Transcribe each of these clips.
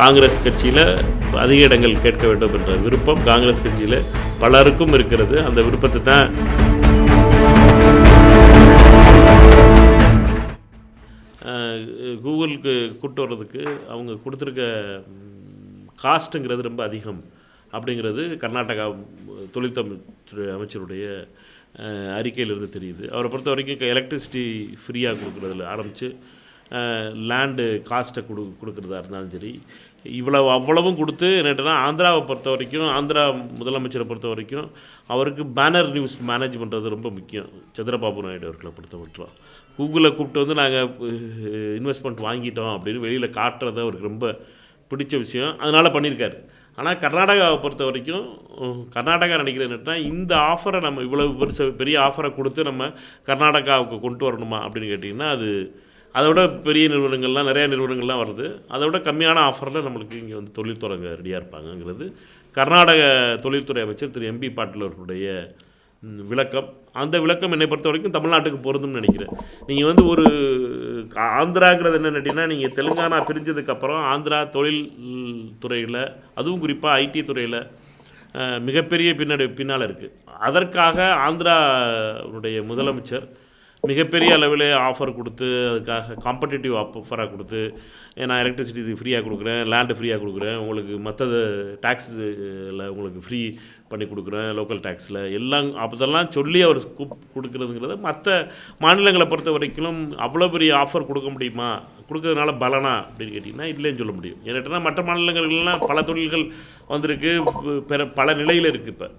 காங்கிரஸ் கட்சியில் அதிக இடங்கள் கேட்க வேண்டும் என்ற விருப்பம் காங்கிரஸ் கட்சியில் பலருக்கும் இருக்கிறது. அந்த விருப்பத்தை தான் கூகுளுக்கு கூப்பிட்டு வர்றதுக்கு அவங்க கொடுத்துருக்க காஸ்ட்டுங்கிறது ரொம்ப அதிகம் அப்படிங்கிறது கர்நாடகா தொழில்துறை அமைச்சருடைய அறிக்கையிலிருந்து தெரியுது. அவரை பொறுத்த வரைக்கும் எலக்ட்ரிசிட்டி ஃப்ரீயாக கொடுக்குறதுல ஆரம்பித்து லேண்டு காஸ்ட்டை கொடு கொடுக்குறதா இருந்தாலும் சரி இவ்வளவு அவ்வளவும் கொடுத்து என்னட்டுனா ஆந்திராவை பொறுத்த வரைக்கும் ஆந்திரா முதலமைச்சரை பொறுத்த வரைக்கும் அவருக்கு பேனர் நியூஸ் மேனேஜ் பண்ணுறது ரொம்ப முக்கியம். சந்திரபாபு நாயுடு அவர்களை பொறுத்த மட்டும். கூகுளில் கூப்பிட்டு வந்து நாங்கள் இன்வெஸ்ட்மெண்ட் வாங்கிட்டோம் அப்படின்னு வெளியில் காட்டுறது அவருக்கு ரொம்ப பிடிச்ச விஷயம். அதனால் பண்ணியிருக்காரு. ஆனால் கர்நாடகாவை பொறுத்த வரைக்கும் கர்நாடகா நினைக்கிறேன் என்னன்னா இந்த ஆஃபரை நம்ம இவ்வளவு பெருசு பெரிய ஆஃபரை கொடுத்து நம்ம கர்நாடகாவுக்கு கொண்டு வரணுமா அப்படின்னு கேட்டிங்கன்னா அது அதை விட பெரிய நிறுவனங்கள்லாம் நிறையா நிறுவனங்கள்லாம் வருது. அதை விட கம்மியான ஆஃபரில் நம்மளுக்கு இங்கே வந்து தொழில் தொடங்க ரெடியாக இருப்பாங்கங்கிறது. கர்நாடக தொழில்துறை அமைச்சர் திரு எம்பி பாட்டில் அவர்களுடைய விளக்கம். அந்த விளக்கம் என்னை பொறுத்த வரைக்கும் தமிழ்நாட்டுக்கு பொருந்தும்னு நினைக்கிறேன். நீங்கள் வந்து ஒரு ஆந்திராங்கிறது என்ன கேட்டிங்கன்னா நீங்கள் தெலுங்கானா பிரிஞ்சதுக்கப்புறம் ஆந்திரா தொழில் துறையில் அதுவும் குறிப்பாக ஐடி துறையில் மிகப்பெரிய பின்னடை பின்னால் இருக்குது அதற்காக ஆந்திராவுடைய முதலமைச்சர் மிகப்பெரிய அளவில் ஆஃபர் கொடுத்து அதுக்காக காம்படிட்டிவ் ஆஃபராக கொடுத்து நான் எலக்ட்ரிசிட்டி இது ஃப்ரீயாக கொடுக்குறேன் லேண்டு ஃப்ரீயாக கொடுக்குறேன் உங்களுக்கு மற்றது டேக்ஸில் உங்களுக்கு ஃப்ரீ பண்ணி கொடுக்குறேன் லோக்கல் டேக்ஸில் எல்லாம் அதெல்லாம் சொல்லி அவர் கூப் கொடுக்குறதுங்கிறத மற்ற மாநிலங்களை பொறுத்த வரைக்கும் அவ்வளோ பெரிய ஆஃபர் கொடுக்க முடியுமா? கொடுக்கறதுனால பலனா அப்படின்னு கேட்டிங்கன்னா இல்லைன்னு சொல்ல முடியும். ஏன்னா மற்ற மாநிலங்கள்லாம் பல தொழில்கள் வந்திருக்கு பிற பல நிலையில் இருக்குது இப்போ.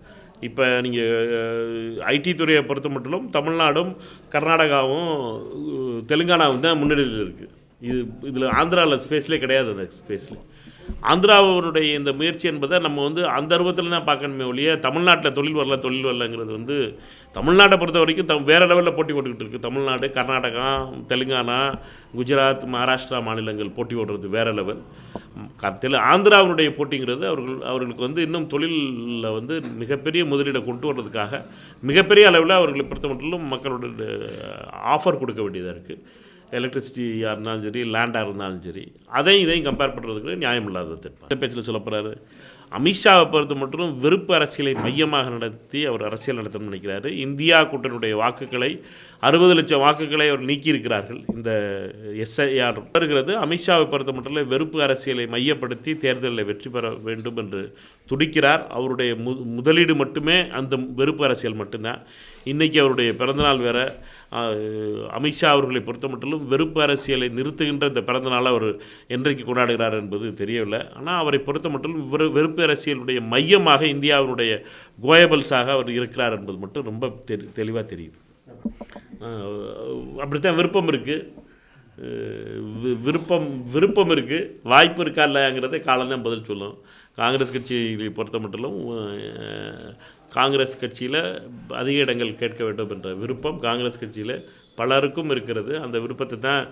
இப்போ நீங்கள் ஐடி துறையை பொறுத்த மட்டும் தமிழ்நாடும் கர்நாடகாவும் தெலுங்கானாவும் தான் முன்னணியில் இருக்குது இது இதில் ஆந்திராவில் ஸ்பேஸ்லேயே கிடையாது அந்த ஸ்பேஸில் ஆந்திராவினுடைய இந்த முயற்சி என்பதை நம்ம வந்து அந்த அருவத்தில் தான் பார்க்கணுமே ஒழிய தமிழ்நாட்டில் தொழில் வரல தொழில் வரலங்கிறது வந்து தமிழ்நாட்டை பொறுத்த வரைக்கும் தம் வேறு லெவலில் போட்டி போட்டுக்கிட்டு இருக்குது தமிழ்நாடு கர்நாடகா தெலுங்கானா குஜராத் மகாராஷ்டிரா மாநிலங்கள் போட்டி போடுறது வேறு லெவல். க- தெலு ஆந்திராவினுடைய போட்டிங்கிறது அவர்கள் அவர்களுக்கு வந்து இன்னும் தொழிலில் வந்து மிகப்பெரிய முதலீடை கொண்டு வர்றதுக்காக மிகப்பெரிய அளவில் அவர்களை பொறுத்த மட்டும் மக்களோட ஆஃபர் கொடுக்க வேண்டியதாக இருக்குது எலக்ட்ரிசிட்டியாக இருந்தாலும் சரி லேண்டாக இருந்தாலும் சரி அதையும் இதையும் கம்பேர் பண்ணுறதுக்கு நியாயம் இல்லாத திட்டம் இந்த பேச்சில் சொல்ல போகிறாரு அமித்ஷாவை பொறுத்த மட்டும் வெறுப்பு அரசியலை மையமாக நடத்தி அவர் அரசியல் நடத்தணும்னு நினைக்கிறாரு. இந்தியா கூட்டணியுடைய வாக்குகளை அறுபது லட்சம் வாக்குகளை அவர் நீக்கியிருக்கிறார்கள். இந்த எஸ்ஐஆர் வருகிறது. அமித்ஷாவை பொறுத்த மட்டும் வெறுப்பு அரசியலை மையப்படுத்தி தேர்தலில் வெற்றி பெற வேண்டும் என்று துடிக்கிறார். அவருடைய மு முதலீடு மட்டுமே அந்த வெறுப்பு அரசியல் மட்டும்தான். இன்றைக்கி அவருடைய பிறந்தநாள் வேற. அமித்ஷா அவர்களை பொறுத்த மட்டும் வெறுப்பு அரசியலை நிறுத்துகின்ற இந்த பிறந்தநாளை அவர் என்றைக்கு கொண்டாடுகிறார் என்பது தெரியவில்லை. ஆனால் அவரை பொறுத்த மட்டும் வெறுப்பு வெறுப்பு அரசியலுடைய மையமாக இந்தியாவினுடைய கோயபல்ஸாக அவர் இருக்கிறார் என்பது மட்டும் ரொம்ப தெரி தெளிவாக தெரியுது. அப்படித்தான் விருப்பம் இருக்குது விருப்பம் விருப்பம் இருக்குது வாய்ப்பு இருக்கா இல்லைங்கிறத காலம் தான் பதில் சொல்லும். காங்கிரஸ் கட்சியை பொறுத்த மட்டும் காங்கிரஸ் கட்சியில் அதிக இடங்கள் கேட்க வேண்டும் என்ற விருப்பம் காங்கிரஸ் கட்சியில் பலருக்கும் இருக்கிறது. அந்த விருப்பத்தை தான்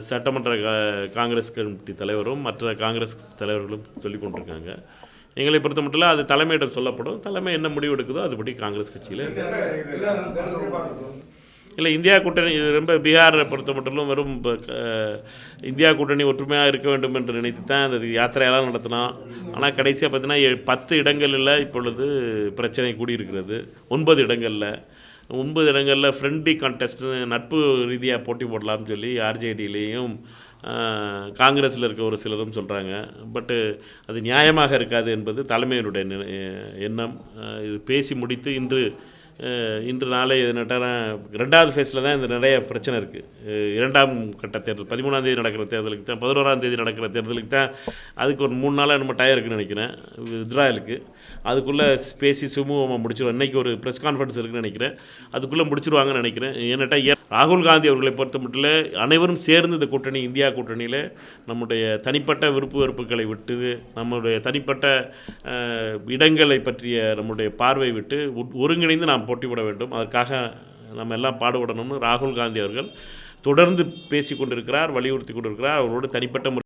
சட்டமன்ற கா- காங்கிரஸ் கமிட்டி தலைவரும் மற்ற காங்கிரஸ் தலைவர்களும் சொல்லிக் கொண்டிருக்காங்க. எங்களை பொறுத்த மட்டும் அது தலைமையிடம் சொல்லப்படும். தலைமை என்ன முடிவு எடுக்குதோ அதுபடி காங்கிரஸ் கட்சியில் இல்லை இந்தியா கூட்டணி ரொம்ப பீகாரை பொறுத்த மட்டும் வெறும் இந்தியா கூட்டணி ஒற்றுமையாக இருக்க வேண்டும் என்று நினைத்து தான் அந்த யாத்திரையெல்லாம் நடத்தினோம். ஆனால் கடைசியாக பார்த்தீங்கன்னா பத்து இடங்களில் இப்பொழுது பிரச்சனை கூடியிருக்கிறது. ஒன்பது இடங்களில். ஒன்பது இடங்களில் ஃப்ரெண்ட்லி கான்டெஸ்ட்னு நட்பு ரீதியாக போட்டி போடலாம்னு சொல்லி ஆர்ஜேடியிலேயும் காங்கிரஸில் இருக்க ஒரு சிலரும் சொல்கிறாங்க பட்டு அது நியாயமாக இருக்காது என்பது தலைமையினுடைய எண்ணம். இது பேசி முடித்து இன்று இன்று நாளை நட்டான ரெண்டாவது ஃபேஸில் தான் இந்த நிறைய பிரச்சனை இருக்குது இரண்டாம் கட்ட தேர்தல் பதிமூணாம் தேதி நடக்கிற தேர்தலுக்கு தான் பதினோராம் தேதி நடக்கிற தேர்தலுக்கு தான் அதுக்கு ஒரு மூணு நாளாக நம்ம டயர் இருக்குன்னு நினைக்கிறேன். இஸ்ராயலுக்கு அதுக்குள்ளே பேசி சுமூகமாக முடிச்சிடும் இன்றைக்கி ஒரு ப்ரெஸ் கான்ஃபரன்ஸ் இருக்குன்னு நினைக்கிறேன். அதுக்குள்ளே முடிச்சிருவாங்கன்னு நினைக்கிறேன். ஏன்னாட்டா ராகுல் காந்தி அவர்களை பொறுத்த மட்டும் அனைவரும் சேர்ந்து இந்த கூட்டணி இந்தியா கூட்டணியில் நம்முடைய தனிப்பட்ட விருப்பு வெறுப்புகளை விட்டு நம்முடைய தனிப்பட்ட இடங்களை பற்றிய நம்முடைய பார்வை விட்டு ஒருங்கிணைந்து நாம் போட்டி வேண்டும். அதற்காக நம்ம எல்லாம் பாடுபடணும்னு ராகுல் காந்தி அவர்கள் தொடர்ந்து பேசி கொண்டிருக்கிறார் வலியுறுத்தி கொண்டிருக்கிறார். அவரோடு தனிப்பட்ட முறை